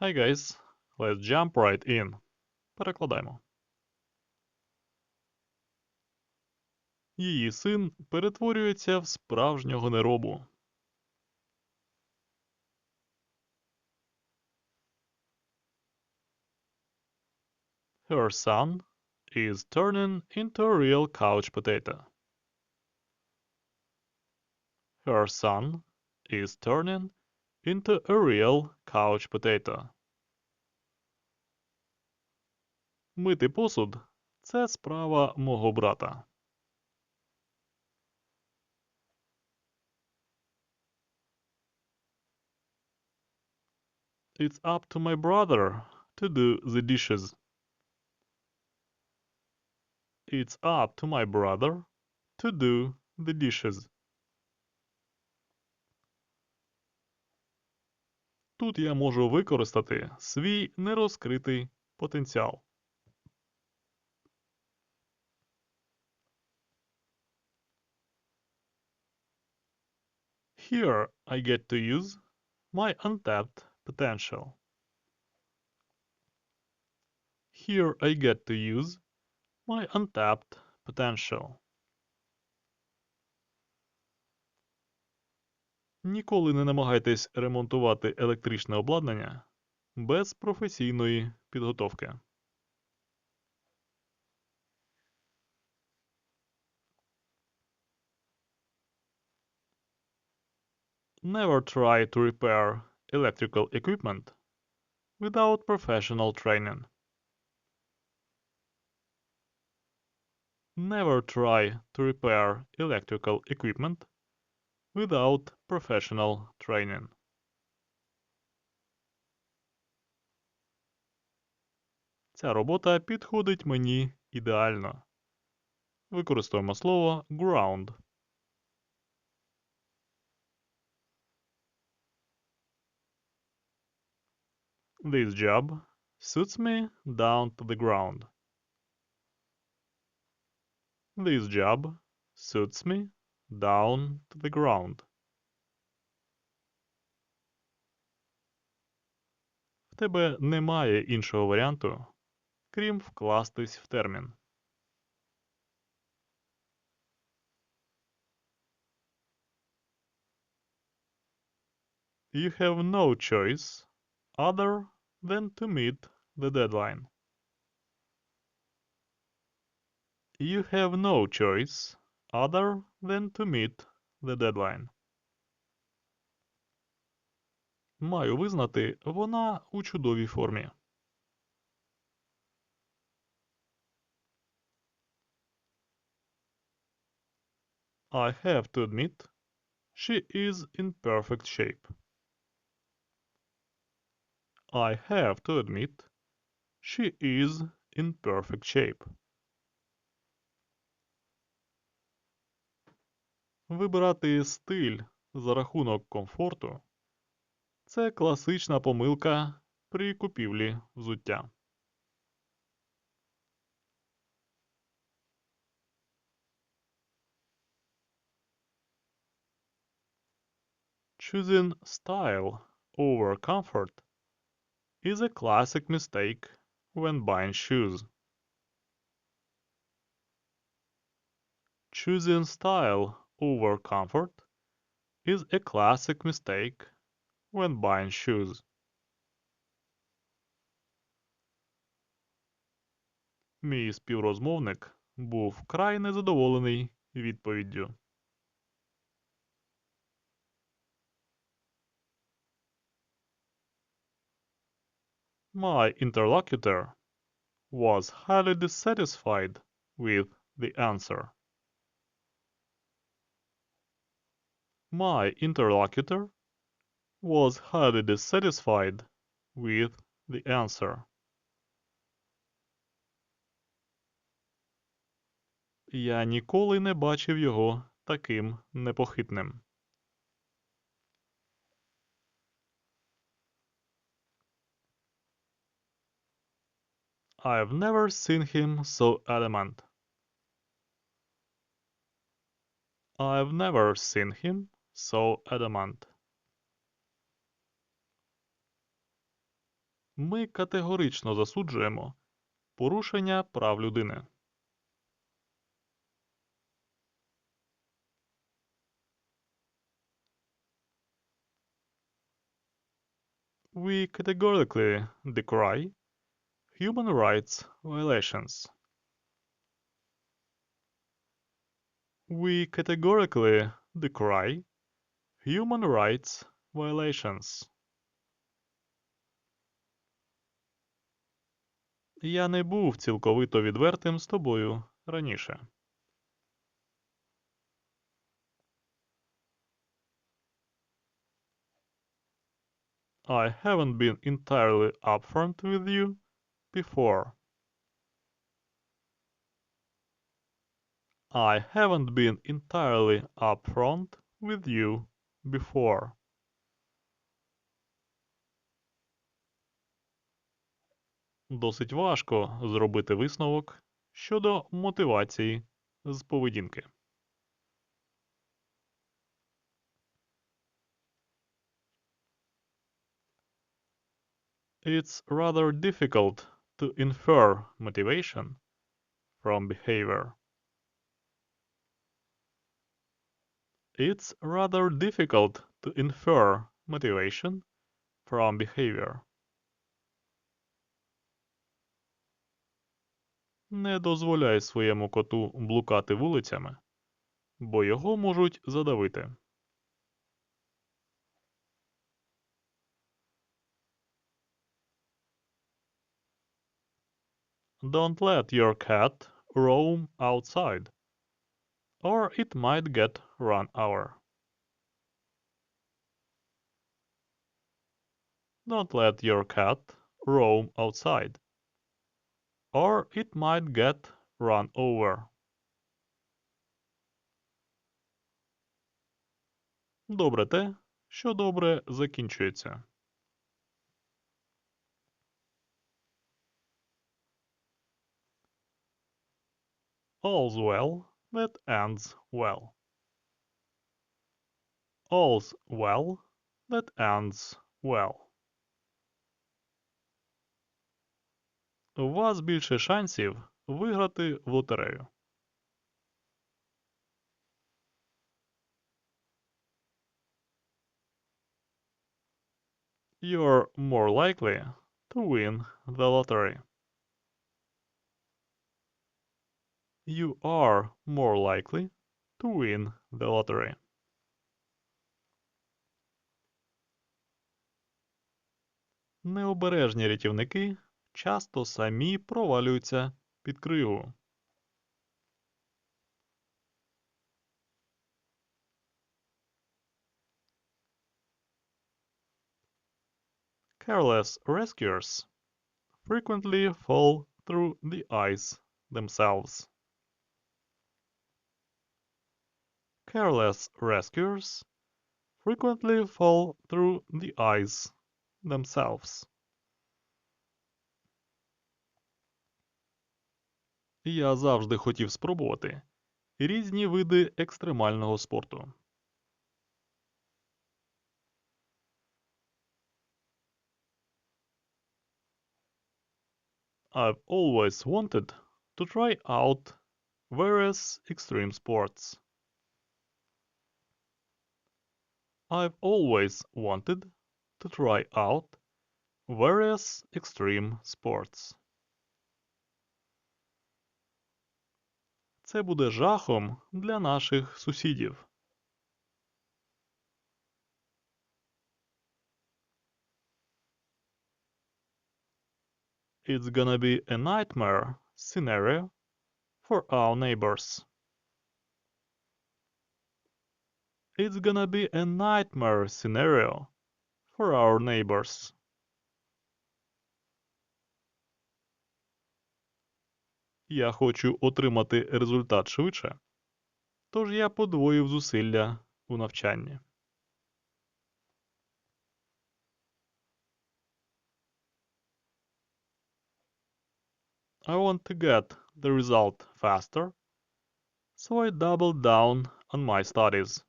Hi guys, let's jump right in. Перекладаємо. Її син перетворюється в справжнього неробу. Her son is turning into a real couch potato. Her son is turning into a real couch potato. Мити посуд це справа мого брата. It's up to my brother to do the dishes. It's up to my brother to do the dishes. Тут я можу використати свій нерозкритий потенціал. Here I get to use my untapped potential. Here I get to use my untapped potential. Ніколи не намагайтесь ремонтувати електричне обладнання без професійної підготовки. Never try to repair electrical equipment without professional training. Never try to repair electrical equipment without professional training. Ця робота підходить мені ідеально. Використовуємо слово ground. This job suits me down to the ground. This job suits me down to the ground. В тебе немає іншого варіанту, крім вкластись в термін. You have no choice other than to meet the deadline. You have no choice other than to meet the deadline. Маю визнати, вона у чудовій формі. I have to admit, she is in perfect shape. I have to admit, she is in perfect shape. Вибирати стиль за рахунок комфорту це класична помилка при купівлі взуття. Choosing style over comfort is a classic mistake when buying shoes. Choosing style over comfort is a classic mistake when buying shoes. Мій співрозмовник був вкрай незадоволений відповіддю. My interlocutor was highly dissatisfied with the answer. My interlocutor was highly dissatisfied with the answer. Я ніколи не бачив його таким непохитним. I've never seen him so adamant. I've never seen him so adamant. Ми категорично засуджуємо порушення прав людини. We categorically decry human rights violations. We categorically decry human rights violations. Я не був цілковито відвертим з тобою раніше. I haven't been entirely upfront with you before. I haven't been entirely upfront with you before. Досить важко зробити висновок щодо мотивації з поведінки. It's rather difficult to infer motivation from behavior. It's rather difficult to infer motivation from behavior. Не дозволяй своєму коту блукати вулицями, бо його можуть задавити. Don't let your cat roam outside, or it might get run over. Don't let your cat roam outside, or it might get run over. Добре те, що добре закінчується. All's well that ends well. All's well that ends well. У вас більше шансів виграти в лотерею. You're more likely to win the lottery. You are more likely to win the lottery. Необережні рятівники часто самі провалюються під кригу. Careless rescuers frequently fall through the ice themselves. Careless rescuers frequently fall through the ice themselves. Я завжди хотів спробувати різні види екстремального спорту. I've always wanted to try out various extreme sports. I've always wanted to try out various extreme sports. Це буде жахом для наших сусідів. It's gonna be a nightmare scenario for our neighbors. It's gonna be a nightmare scenario for our neighbors. Я хочу отримати результат швидше, тож я подвоїв зусилля у навчанні. I want to get the result faster, so I doubled down on my studies.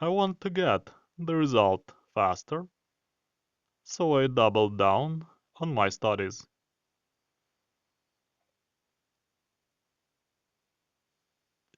I want to get the result faster, so I doubled down on my studies.